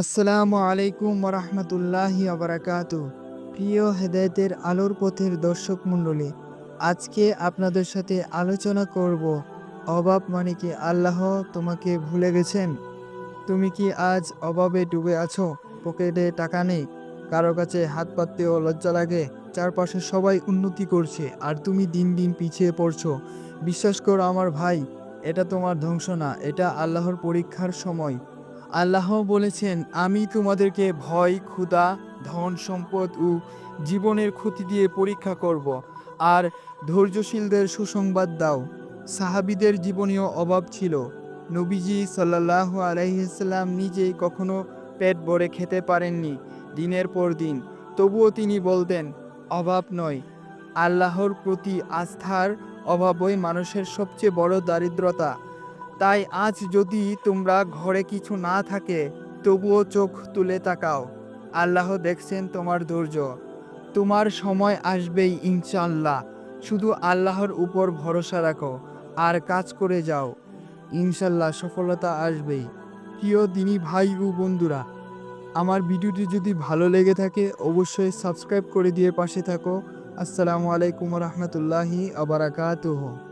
আসসালামু আলাইকুম রহমতুল্লাহি আবরাকাত প্রিয় হেদায়েতের আলোর পথের দর্শক মণ্ডলী, আজকে আপনাদের সাথে আলোচনা করব অভাব মানে কি আল্লাহ তোমাকে ভুলে গেছেন? তুমি কি আজ অভাবে ডুবে আছো? পকেটে টাকা নেই? কারও কাছে হাত পাততেও লজ্জা লাগে? চারপাশে সবাই উন্নতি করছে, আর তুমি দিন দিন পিছিয়ে পড়ছো। বিশ্বাস করো আমার ভাই, এটা তোমার ধ্বংস না, এটা আল্লাহর পরীক্ষার সময়। আল্লাহ বলেছেন, আমি তোমাদেরকে ভয়, ক্ষুধা, ধন সম্পদ ও জীবনের ক্ষতি দিয়ে পরীক্ষা করব, আর ধৈর্যশীলদের সুসংবাদ দাও। সাহাবিদের জীবনীয় অভাব ছিল। নবীজি সাল্লাহ আলাইসাল্লাম নিজেই কখনো পেট ভরে খেতে পারেননি দিনের পর দিন। তবুও তিনি বলতেন, অভাব নয়। আল্লাহর প্রতি আস্থার অভাবই মানুষের সবচেয়ে বড় দারিদ্রতা। তাই আজ যদি তোমরা ঘরে কিছু না থাকে, তবুও চোখ তুলে তাকাও। আল্লাহ দেখছেন তোমার ধৈর্য। তোমার সময় আসবেই ইনশাআল্লাহ। শুধু আল্লাহর উপর ভরসা রাখো আর কাজ করে যাও। ইনশাল্লাহ সফলতা আসবেই। প্রিয় দিনী ভাই ও বন্ধুরা, আমার ভিডিওটি যদি ভালো লেগে থাকে, অবশ্যই সাবস্ক্রাইব করে দিয়ে পাশে থাকো। আসসালামু আলাইকুম রহমতুল্লাহি আবরাকাতুহ